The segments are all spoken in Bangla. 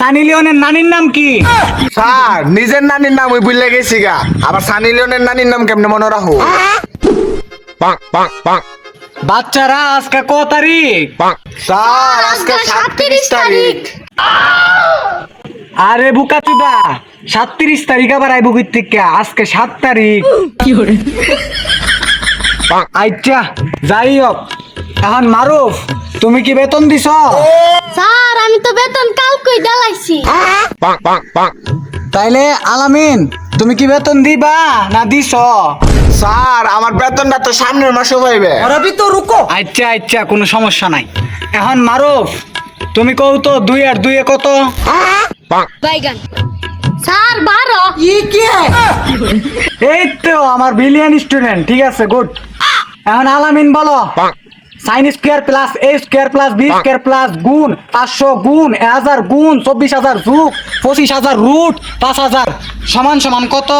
সানি লিওনের নানির নাম কি? স্যার নিজের নানির নাম ওই ভুলে গেছি গা। আবার সানি লিওনের নানির নাম কেমনে মনে রাখো? বাচ্চারা আজকে ক তারিখ? স্যার আজকে সাতত্রিশ তারিখ। আরে বুকা চুদা সাতত্রিশ তারিখ আবার আইব থেকে আজকে সাত তারিখ। আচ্ছা যাই হোক। এখন মারুফ তুমি কি বেতন দিছ? স্যার আমি তো বেতন কালকেই ডালাইছি তাইলে আলামিন তুমি কি বেতন দিবা না দিছ? স্যার আমার বেতনটা তো সামনের মাসে পাইবে আচ্ছা আচ্ছা কোনো সমস্যা নাই। এখন মারুফ তুমি কও তো দুই আর দুই কত? বাইগান। স্যার বারো। এই তো আমার বিলিয়ন স্টুডেন্ট ঠিক আছে গুড। এখন আলামিন বলো। Sine square plus A square plus B square plus গুণ পাঁচশো গুণ এক হাজার গুণ চব্বিশ হাজার যুগ পঁচিশ হাজার রুট পাঁচ হাজার সমান সমান কত?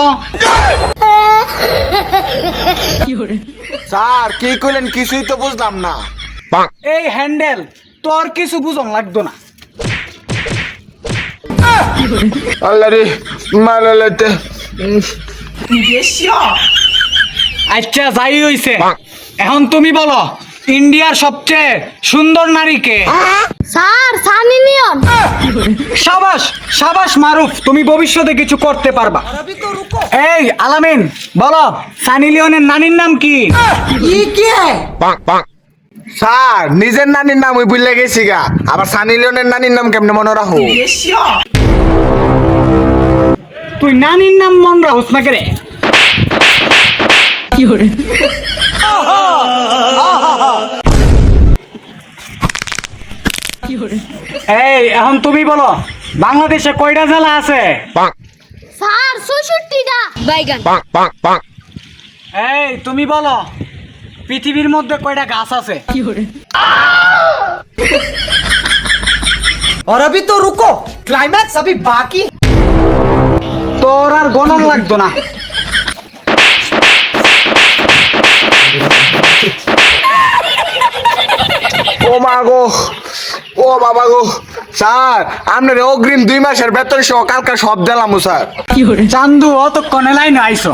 স্যার কি কইলেন কিছুই তো বুঝলাম না। এই হ্যান্ডেল তোর কিছু বুঝন লাগতো না। আল্লাহ রে মালালাতে আচ্ছা যাই হইছে। এখন তুমি বলো ইন্ডিয়ার সবচেয়ে সুন্দর নারীকে? স্যার সানি নিয়ন সাবাস সাবাস মারুফ তুমি ভবিষ্যতে কিছু করতে পারবা। এই আলামিন বলো সানি লিওনের নানির নাম কি? স্যার নিজের নানির নাম ওই ভুলে গেছি গা। আবার সানি লিওনের নানির নাম কেমনে মনে রাখো? তুই নানির নাম মন রাখস না রে? এই এখন তুমি বলো বাংলাদেশে কয়টা জেলা আছে স্যার চৌষট্টিটা বাইগান এই তুমি বলো পৃথিবীর মধ্যে কয়টা গাছ আছে और अभी तो रुको क्लाइमैक्स अभी बाकी তোর আর গণন লাগতো না ও মা গো ও বাবা গো স্যার আপনার অগ্রিম দুই মাসের বেতন সহ কালকে সব দিলাম স্যার। চান্দু অতক্ষণে লাইনে আইসো।